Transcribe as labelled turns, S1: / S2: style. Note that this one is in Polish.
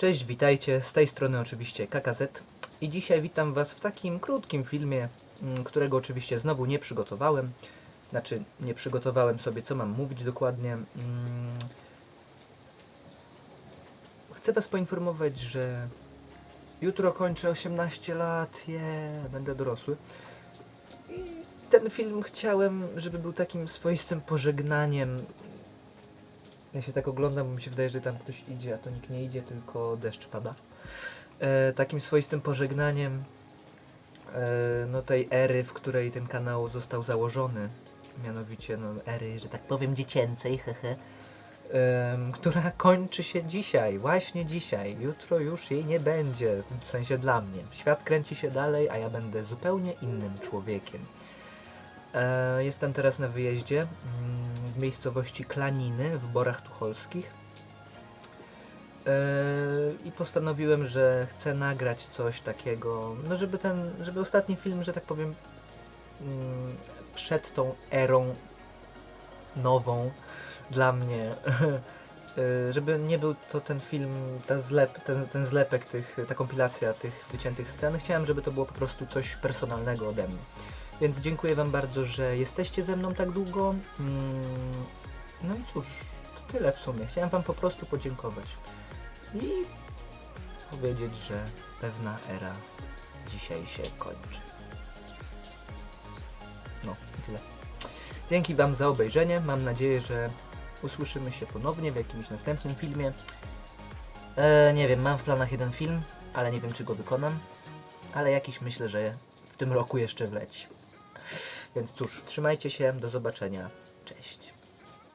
S1: Cześć, witajcie. Z tej strony oczywiście KKZ. I dzisiaj witam Was w takim krótkim filmie, mm, którego oczywiście znowu nie przygotowałem. Znaczy, nie przygotowałem sobie, co mam mówić dokładnie. Mm, Chcę Was poinformować, że jutro kończę 18 lat. Je, będę dorosły. I ten film chciałem, żeby był takim swoistym pożegnaniem ja się tak oglądam, bo mi się wydaje, że tam ktoś idzie, a to nikt nie idzie, tylko deszcz pada. E, takim swoistym pożegnaniem e, no tej ery, w której ten kanał został założony. Mianowicie no, ery, że tak powiem, dziecięcej, hehe. Em, która kończy się dzisiaj, właśnie dzisiaj. Jutro już jej nie będzie, w sensie dla mnie. Świat kręci się dalej, a ja będę zupełnie innym człowiekiem. E, Jestem teraz na wyjeździe w miejscowości Klaniny w Borach Tucholskich. E, I postanowiłem, że chcę nagrać coś takiego, no żeby ten, żeby ostatni film, że tak powiem, mm, przed tą erą nową dla mnie, e, żeby nie był to ten film, ta zlep, ten, ten zlepek, tych, ta kompilacja tych wyciętych scen. Chciałem, żeby to było po prostu coś personalnego ode mnie. Więc dziękuję Wam bardzo, że jesteście ze mną tak długo. Mm, No i cóż, to tyle w sumie. Chciałem Wam po prostu podziękować i powiedzieć, że pewna era dzisiaj się kończy. No, tyle. Dzięki Wam za obejrzenie. Mam nadzieję, że usłyszymy się ponownie w jakimś następnym filmie. E, nie wiem, mam w planach jeden film, ale nie wiem, czy go wykonam. Ale jakiś myślę, że w tym roku jeszcze wleci. Więc cóż, trzymajcie się, do zobaczenia. Cześć.